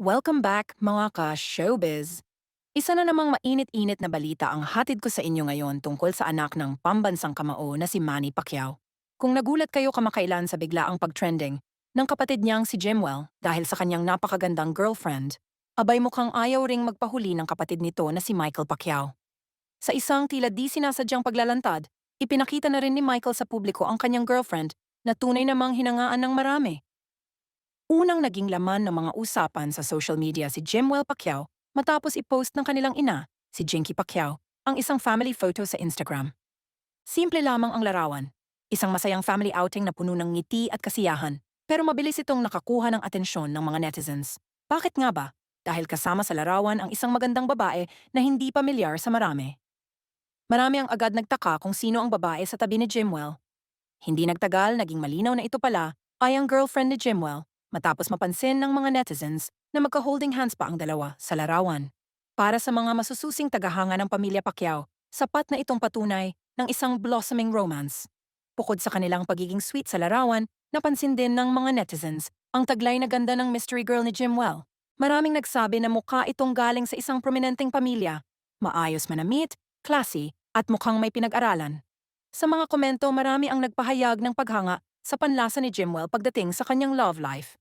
Welcome back mga ka-showbiz! Isa na namang mainit-init na balita ang hatid ko sa inyo ngayon tungkol sa anak ng pambansang kamao na si Manny Pacquiao. Kung nagulat kayo kamakailan sa biglaang pag-trending ng kapatid niyang si Jimwell dahil sa kanyang napakagandang girlfriend, abay mukhang ayaw ring magpahuli ng kapatid nito na si Michael Pacquiao. Sa isang tila di sinasadyang paglalantad, ipinakita na rin ni Michael sa publiko ang kanyang girlfriend na tunay namang hinangaan ng marami. Unang naging laman ng mga usapan sa social media si Jimwell Pacquiao matapos i-post ng kanilang ina, si Jinky Pacquiao, ang isang family photo sa Instagram. Simple lamang ang larawan, isang masayang family outing na puno ng ngiti at kasiyahan, pero mabilis itong nakakuha ng atensyon ng mga netizens. Bakit nga ba? Dahil kasama sa larawan ang isang magandang babae na hindi pamilyar sa marami. Marami ang agad nagtaka kung sino ang babae sa tabi ni Jimwell. Hindi nagtagal, naging malinaw na ito pala ay ang girlfriend ni Jimwell matapos mapansin ng mga netizens na magka-holding hands pa ang dalawa sa larawan. Para sa mga masususing tagahanga ng pamilya Pacquiao, sapat na itong patunay ng isang blossoming romance. Bukod sa kanilang pagiging sweet sa larawan, napansin din ng mga netizens ang taglay na ganda ng mystery girl ni Jimwell. Maraming nagsabi na mukha itong galing sa isang prominenteng pamilya. Maayos manamit, classy, at mukhang may pinag-aralan. Sa mga komento, marami ang nagpahayag ng paghanga sa panlasa ni Jimwell pagdating sa kanyang love life.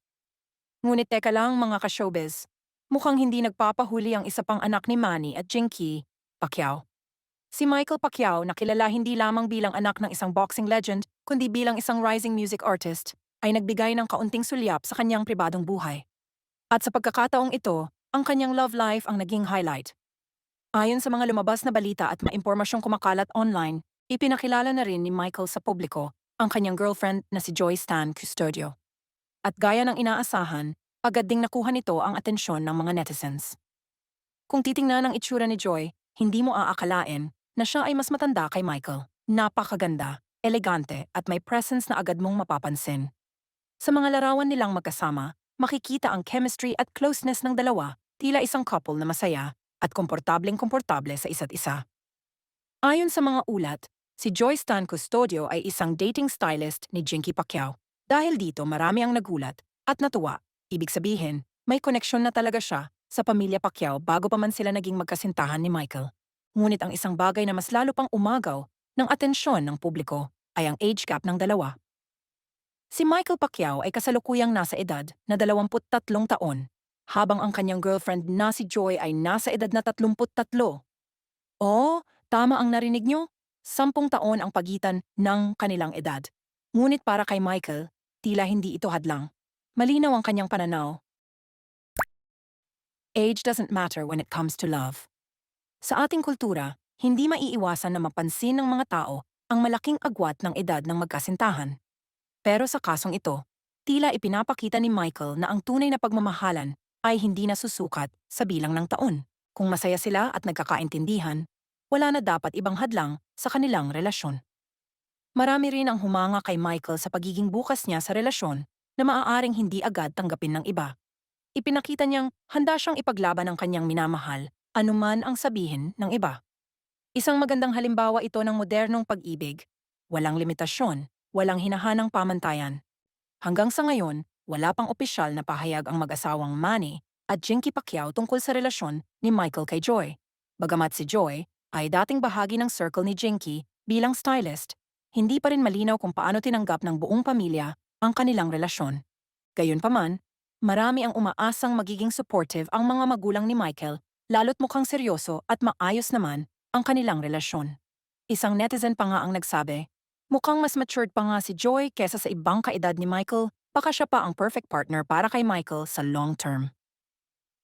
Ngunit teka lang mga ka-showbiz, mukhang hindi nagpapahuli ang isa pang anak ni Manny at Jinky, Pacquiao. Si Michael Pacquiao na kilala hindi lamang bilang anak ng isang boxing legend, kundi bilang isang rising music artist, ay nagbigay ng kaunting sulyap sa kanyang pribadong buhay. At sa pagkakataong ito, ang kanyang love life ang naging highlight. Ayon sa mga lumabas na balita at maimpormasyong kumakalat online, ipinakilala na rin ni Michael sa publiko ang kanyang girlfriend na si Joy Stan Custodio. At gaya ng inaasahan, agad ding nakuha nito ang atensyon ng mga netizens. Kung titingnan ang itsura ni Joy, hindi mo aakalain na siya ay mas matanda kay Michael. Napakaganda, elegante at may presence na agad mong mapapansin. Sa mga larawan nilang magkasama, makikita ang chemistry at closeness ng dalawa, tila isang couple na masaya at komportableng-komportable sa isa't isa. Ayon sa mga ulat, si Joy Stan Custodio ay isang dating stylist ni Jinky Pacquiao dahil dito marami ang nagulat at natuwa. Ibig sabihin, may koneksyon na talaga siya sa pamilya Pacquiao bago pa man sila naging magkasintahan ni Michael. Ngunit ang isang bagay na mas lalo pang umagaw ng atensyon ng publiko ay ang age gap ng dalawa. Si Michael Pacquiao ay kasalukuyang nasa edad na 23 taon, habang ang kanyang girlfriend na si Joy ay nasa edad na 33. Oh, tama ang narinig nyo? Sampung taon ang pagitan ng kanilang edad. Ngunit para kay Michael, tila hindi ito hadlang. Malinaw ang kanyang pananaw. Age doesn't matter when it comes to love. Sa ating kultura, hindi maiiwasan na mapansin ng mga tao ang malaking agwat ng edad ng magkasintahan. Pero sa kasong ito, tila ipinapakita ni Michael na ang tunay na pagmamahalan ay hindi nasusukat sa bilang ng taon. Kung masaya sila at nagkakaintindihan, wala na dapat ibang hadlang sa kanilang relasyon. Marami rin ang humanga kay Michael sa pagiging bukas niya sa relasyon na maaaring hindi agad tanggapin ng iba. Ipinakita niyang handa siyang ipaglaban ang kanyang minamahal, anuman ang sabihin ng iba. Isang magandang halimbawa ito ng modernong pag-ibig. Walang limitasyon, walang hinahanang pamantayan. Hanggang sa ngayon, wala pang opisyal na pahayag ang mag-asawang Manny at Jinky Pacquiao tungkol sa relasyon ni Michael kay Joy. Bagamat si Joy ay dating bahagi ng circle ni Jinky bilang stylist, hindi pa rin malinaw kung paano tinanggap ng buong pamilya ang kanilang relasyon. Gayunpaman, marami ang umaasang magiging supportive ang mga magulang ni Michael, lalo't mukhang seryoso at maayos naman ang kanilang relasyon. Isang netizen pa nga ang nagsabi, mukhang mas matured pa nga si Joy kesa sa ibang kaedad ni Michael, baka siya pa ang perfect partner para kay Michael sa long term.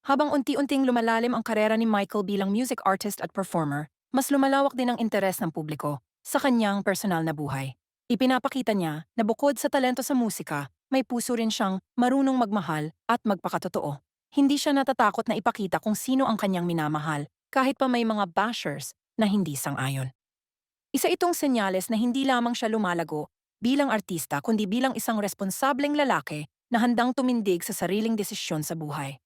Habang unti-unting lumalalim ang karera ni Michael bilang music artist at performer, mas lumalawak din ang interes ng publiko sa kanyang personal na buhay. Ipinapakita niya na bukod sa talento sa musika, may puso rin siyang marunong magmahal at magpakatotoo. Hindi siya natatakot na ipakita kung sino ang kanyang minamahal, kahit pa may mga bashers na hindi sang-ayon. Isa itong senyales na hindi lamang siya lumalago bilang artista kundi bilang isang responsableng lalaki na handang tumindig sa sariling desisyon sa buhay.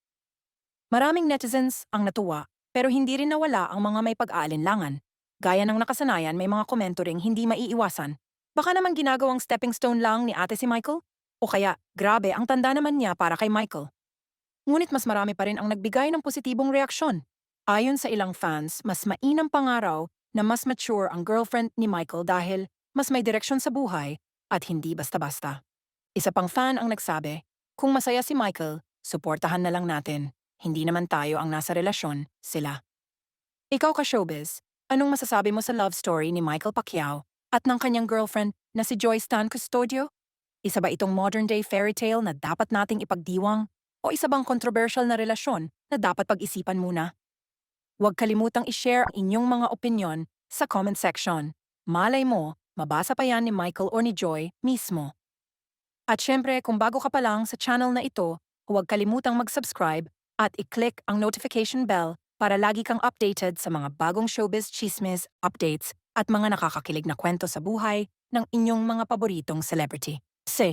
Maraming netizens ang natuwa pero hindi rin nawala ang mga may pag-aalinlangan. Gaya ng nakasanayan may mga komento ring hindi maiiwasan. Baka naman ginagawang stepping stone lang ni ate si Michael? O kaya, grabe ang tanda naman niya para kay Michael. Ngunit mas marami pa rin ang nagbigay ng positibong reaksyon. Ayon sa ilang fans, mas mainam pangaraw na mas mature ang girlfriend ni Michael dahil mas may direksyon sa buhay at hindi basta-basta. Isa pang fan ang nagsabi, kung masaya si Michael, suportahan na lang natin. Hindi naman tayo ang nasa relasyon, sila. Ikaw ka showbiz, anong masasabi mo sa love story ni Michael Pacquiao at ng kanyang girlfriend na si Joy Stan Custodio? Isa ba itong modern-day fairy tale na dapat nating ipagdiwang? O isa bang controversial na relasyon na dapat pag-isipan muna? Huwag kalimutang i-share ang inyong mga opinyon sa comment section. Malay mo, mabasa pa yan ni Michael or ni Joy mismo. At syempre, kung bago ka pa lang sa channel na ito, huwag kalimutang mag-subscribe at i-click ang notification bell para lagi kang updated sa mga bagong showbiz chismis, updates at mga nakakakilig na kwento sa buhay ng inyong mga paboritong celebrity. Si